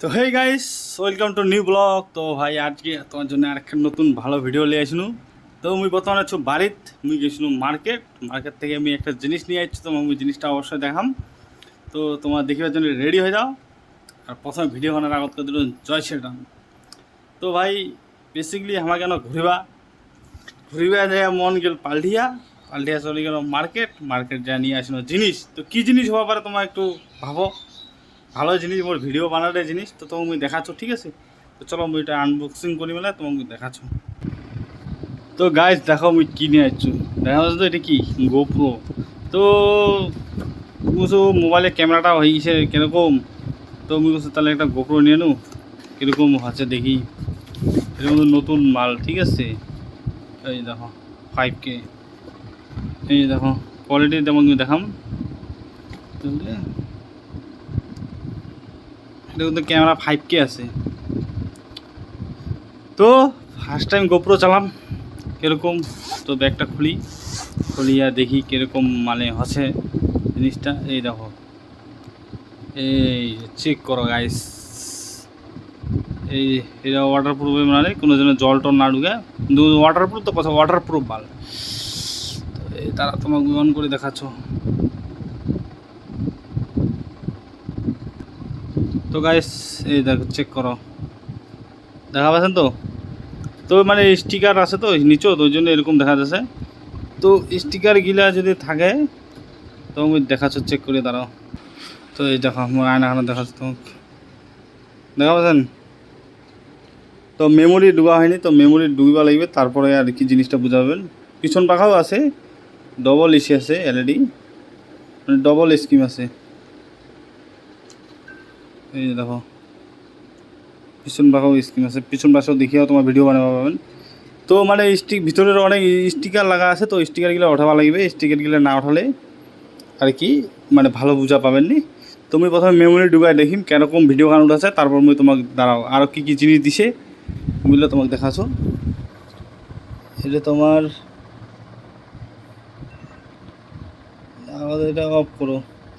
তো hey guys welcome to new blog তো, ভাই, আজকে তোমার জন্য আরেকটা নতুন ভালো ভিডিও নিয়ে আসনু। তো মুই বর্তমানে আছো বাড়িত মুই গেছিলাম মার্কেট মার্কেট থেকে আমি একটা জিনিস নিয়ে আসছি তোমার মুই জিনিসটা অবশ্যই দেখাম। তো, তোমার দেখিবার জন্য রেডি হয়ে যাও। আর প্রথমে ভিডিও বানার আগত করে দিল জয় শ্রীরাম তো, ভাই বেসিকলি আমার কেন ঘুরিবা? ঘুরিবা যায় মন গেল পাল্টিয়া পাল্টিয়া চলে গেল মার্কেট মার্কেট যা নিয়ে আসলো জিনিস। তো, কী জিনিস হওয়া পারে তোমার একটু ভাবো? ভালো জিনিস মোর ভিডিও বানালে জিনিস, তো তোমাকে মুই দেখাচ্ছ, ঠিক আছে? তো চলো মুই এটা আনবক্সিং করি মেলা তোমাকে দেখাচ্ছ। তো গাইজ দেখো মুই কি নিয়ে আসছো। দেখা যাচ্ছে তো এটা কি? গোপ্রো তো বুঝো মোবাইলে ক্যামেরাটা হয়ে গেছে কীরকম? তো মুই বলছি, তাহলে একটা গোপ্রো নিয়ে নো কীরকম আছে দেখি। এরকম নতুন মাল, ঠিক আছে? এই দেখো ফাইভ কে এই দেখো কোয়ালিটি তেমন দেখাম। কিন্তু ক্যামেরা ফাইভ কে আছে। তো ফার্স্ট টাইম গোপ্রো চালাম, কীরকম? তো ব্যাগটা খুলি, খুলিয়া দেখি কীরকম মানে হচ্ছে জিনিসটা। এই দেখো। এই চেক করো গাইস এই এটা ওয়াটার প্রুফ মানে কোনো জন্য জল টল না ঢুকে। কিন্তু ওয়াটার প্রুফ তো কথা ওয়াটার প্রুফ মাল তারা তোমাকে অন করে দেখাচ্ছ। তো গাইস এই দেখো চেক করো। দেখা পাচ্ছেন তো? তো মানে স্টিকার আছে তো, নিচেও তো, ওই জন্য এরকম দেখা যাচ্ছে। তো স্টিকার গিলা যদি থাকে, তো আমি দেখাচ্ছ চেক করে দাঁড়াও। তো এই দেখো, আমার আয়নাখানা দেখাচ্ছ তোমাকে। দেখা পাচ্ছেন? তো মেমোরি ডুবা হয়নি, তো মেমোরি ডুবা লাগবে, তারপরে আর কি জিনিসটা বুঝাবেন। পিছন পাখাও আছে ডবল এসি আছে এলইডি মানে ডবল স্কিম আছে। এই যে দেখো। পিছন পাখাও স্কিম আছে। পিছন পাশেও দেখিও তোমার ভিডিও বানাবো পাবেন তো মানে স্টিক ভিতরের অনেক স্টিকার লাগা আছে, তো স্টিকারগুলো ওঠাবা লাগবে। স্টিকারগুলো না ওঠালে আর কি মানে ভালো বুঝা পাবেন নি তুমি প্রথমে মেমোরি ডুবাই দেখিম কেরকম ভিডিও গান উঠাছে, তারপর মুই তোমাকে দাঁড়াও। আরও কী কী জিনিস দিছে বুঝলে তোমাকে দেখাছো এটা তোমার আমাদের এটা অফ করো।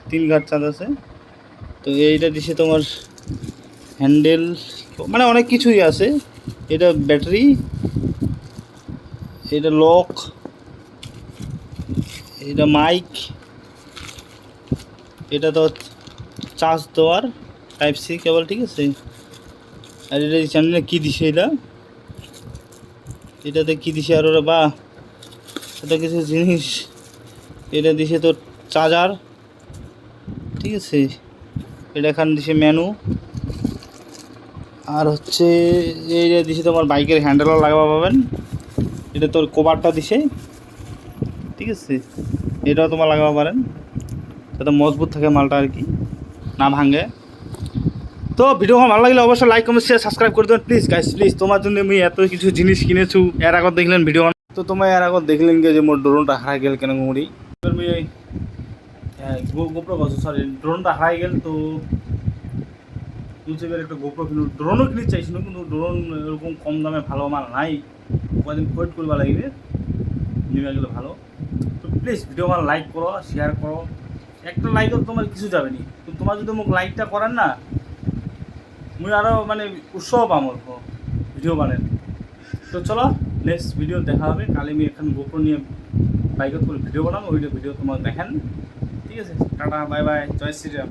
তিন ঘাট চাঁদ আছে। তো এইটা দিছে তোমার হ্যান্ডেল মানে অনেক কিছুই আছে। এটা ব্যাটারি, এটা লক, এটা মাইক, এটা তো চার্জ দেওয়ার, টাইপ সি কেবল, ঠিক আছে? আর এটা চ্যানেলে কী দিছে এটা? এটাতে কী দিছে আর ওরা বা এটা কিছু জিনিস। এটা দিছে তোর চার্জার ঠিক আছে? এটা এখানে দিছে মেনু আর হচ্ছে এই যে দিছে তোমার বাইকের হ্যান্ডেলও লাগাবা পাবেন। এটা তোর কভারটা দিছে। ঠিক আছে? এটাও তোমার লাগাবা পারেন। যাতে মজবুত থাকে মালটা আর কি। না ভাঙে। তো ভিডিও ভালো লাগলে অবশ্যই লাইক কমেন্ট শেয়ার সাবস্ক্রাইব করে দেবেন। প্লিজ গাইস প্লিজ তোমার জন্য আমি এত কিছু জিনিস কিনেছু। এর আগত দেখলেন ভিডিও তো তোমার এর আগত দেখলেন যে মোর ড্রোনটা হারাই গেল কেন মুড়ি গোপ্রো সরি ড্রোনটা হারাই গেল তো ইউটিউবের একটা গোপ্রো কিনু ড্রোনও কিনে চাইছিল কিন্তু ড্রোন এরকম কম দামে ভালো মাল নাই। কদিন ওয়েট করবা লাগবে নিবে গেলে ভালো। তো প্লিজ ভিডিও আমার লাইক করো শেয়ার করো। একটা লাইকও তোমার কিছু যাবে নি। তো তোমার যদি মোক লাইকটা করার না, মুই আরও মানে উৎসাহ পাম অল্প ভিডিও বানাই তো চলো নেক্সট ভিডিও দেখা হবে। কালি আমি এখন গোপ্রো নিয়ে বাইকত করে ভিডিও বানাবো ওইটা ভিডিও তোমার দেখেন। ঠিক আছে। Tata bye bye Jai Shriram.